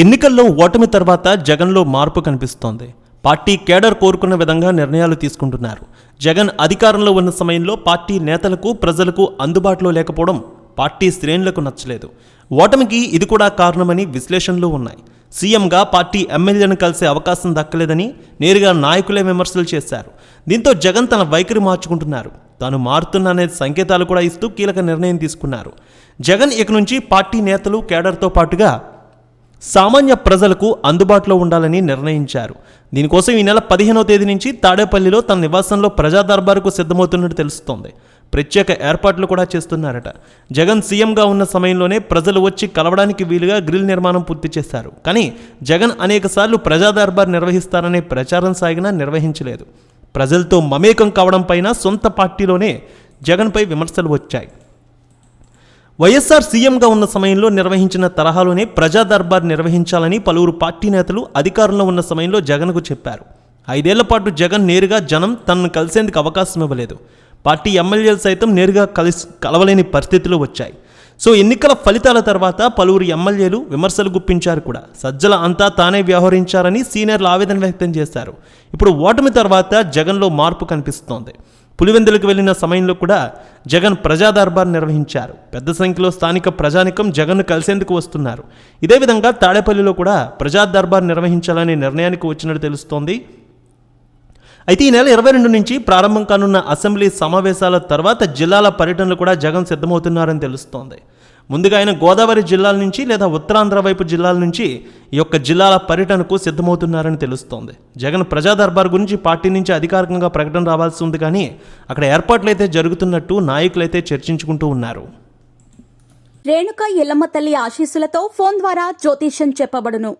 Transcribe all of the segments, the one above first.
ఎన్నికల్లో ఓటమి తర్వాత జగన్లో మార్పు కనిపిస్తోంది. పార్టీ కేడర్ కోరుకున్న విధంగా నిర్ణయాలు తీసుకుంటున్నారు. జగన్ అధికారంలో ఉన్న సమయంలో పార్టీ నేతలకు ప్రజలకు అందుబాటులో లేకపోవడం పార్టీ శ్రేణులకు నచ్చలేదు. ఓటమికి ఇది కూడా కారణమని విశ్లేషణలు ఉన్నాయి. సీఎంగా పార్టీ ఎమ్మెల్యేను కలిసే అవకాశం దక్కలేదని నేరుగా నాయకులే విమర్శలు చేశారు. దీంతో జగన్ తన వైఖరి మార్చుకుంటున్నారు. తాను మారుతున్ననే అనే సంకేతాలు కూడా ఇస్తూ కీలక నిర్ణయం తీసుకున్నారు. జగన్ ఇక నుంచి పార్టీ నేతలు కేడర్తో పాటుగా సామాన్య ప్రజలకు అందుబాటులో ఉండాలని నిర్ణయించారు. దీనికోసం ఈ నెల పదిహేనో తేదీ నుంచి తాడేపల్లిలో తన నివాసంలో ప్రజా దర్బారుకు సిద్ధమవుతున్నట్టు తెలుస్తోంది. ప్రత్యేక ఏర్పాట్లు కూడా చేస్తున్నారట. జగన్ సీఎంగా ఉన్న సమయంలోనే ప్రజలు వచ్చి కలవడానికి వీలుగా గ్రిల్ నిర్మాణం పూర్తి చేశారు. కానీ జగన్ అనేకసార్లు ప్రజా దర్బార్ నిర్వహిస్తారనే ప్రచారం సాగినా నిర్వహించలేదు. ప్రజలతో మమేకం కావడం పైన సొంత పార్టీలోనే జగన్పై విమర్శలు వచ్చాయి. వైఎస్ఆర్ సీఎంగా ఉన్న సమయంలో నిర్వహించిన తరహాలోనే ప్రజా దర్బార్ నిర్వహించాలని పలువురు పార్టీ నేతలు అధికారంలో ఉన్న సమయంలో జగన్కు చెప్పారు. ఐదేళ్ళ పాటు జగన్ నేరుగా జనం తనను కలిసేందుకు అవకాశం ఇవ్వలేదు. పార్టీ ఎమ్మెల్యేలు సైతం నేరుగా కలిసి కలవలేని పరిస్థితులు వచ్చాయి. సో ఎన్నికల ఫలితాల తర్వాత పలువురు ఎమ్మెల్యేలు విమర్శలు గుప్పించారు కూడా. సజ్జల అంతా తానే వ్యవహరించారని సీనియర్లు ఆవేదన వ్యక్తం చేశారు. ఇప్పుడు ఓటమి తర్వాత జగన్లో మార్పు కనిపిస్తోంది. పులివెందులకు వెళ్ళిన సమయంలో కూడా జగన్ ప్రజా దర్బార్ నిర్వహించారు. పెద్ద సంఖ్యలో స్థానిక ప్రజానికం జగన్ను కలిసేందుకు వస్తున్నారు. ఇదే విధంగా తాడేపల్లిలో కూడా ప్రజా దర్బార్ నిర్వహించాలనే నిర్ణయానికి వచ్చినట్టు తెలుస్తోంది. అయితే ఈ నెల ఇరవై రెండు నుంచి ప్రారంభం కానున్న అసెంబ్లీ సమావేశాల తర్వాత జిల్లాల పర్యటనలు కూడా జగన్ సిద్ధమవుతున్నారని తెలుస్తోంది. ముందుగా ఆయన గోదావరి జిల్లాల నుంచి లేదా ఉత్తరాంధ్ర వైపు జిల్లాల నుంచి ఈ యొక్క జిల్లాల పర్యటనకు సిద్ధమవుతున్నారని తెలుస్తోంది. జగన్ ప్రజా దర్బార్ గురించి పార్టీ నుంచి అధికారికంగా ప్రకటన రావాల్సి ఉంది కానీ అక్కడ ఏర్పాట్లయితే జరుగుతున్నట్టు నాయకులైతే చర్చించుకుంటూ ఉన్నారు. రేణుక ఎల్లమ్మ తల్లి ఆశీస్సులతో ఫోన్ ద్వారా జ్యోతిష్యం చెప్పబడును.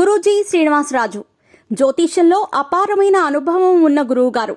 గురూజీ శ్రీనివాసరాజు. జ్యోతిష్యంలో అపారమైన అనుభవం ఉన్న గురువు గారు